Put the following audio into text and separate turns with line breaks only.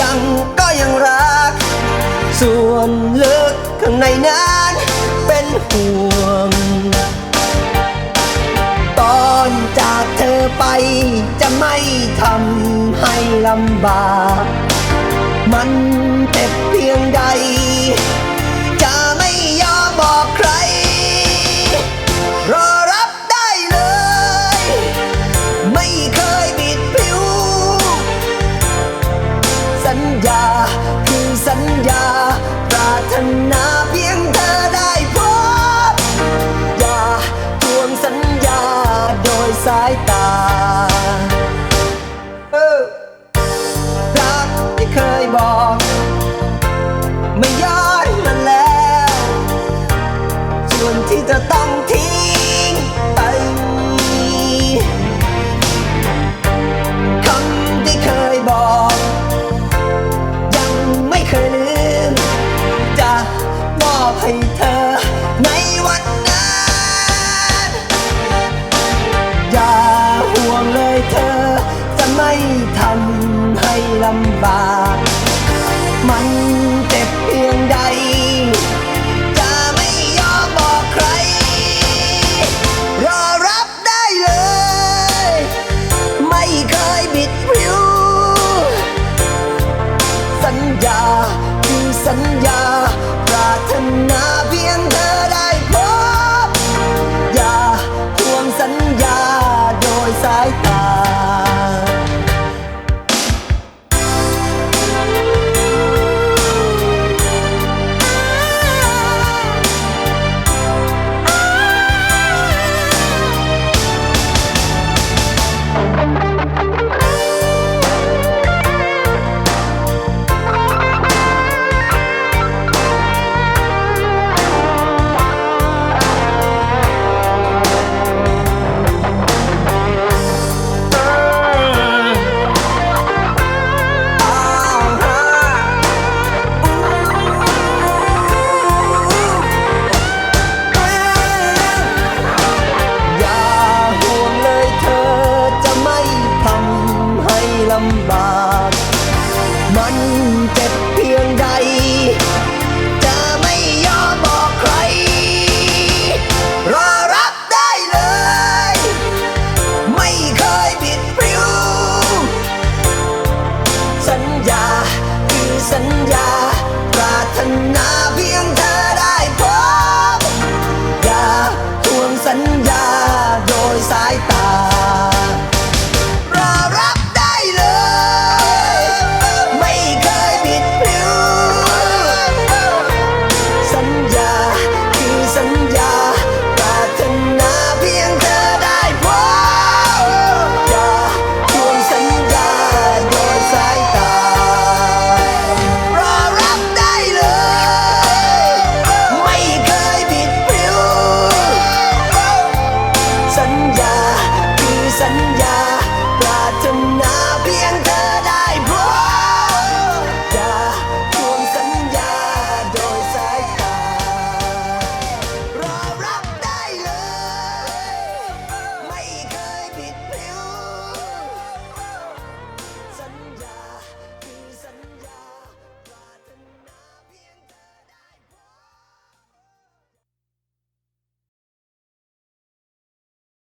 ยังก็ยังรัก ส่วนลึกข้างในนั้นเป็นห่วง ตอนจากเธอไปจะไม่ทำให้ลำบาก มัน วนที่จะต้องทิ้งไป คำที่เคยบอก ยังไม่เคยลืม จะมอบให้เธอในวันนั้น อย่าห่วงเลยเธอ จะไม่ทำให้ลำบาก มันเจ็บเพียงใด นา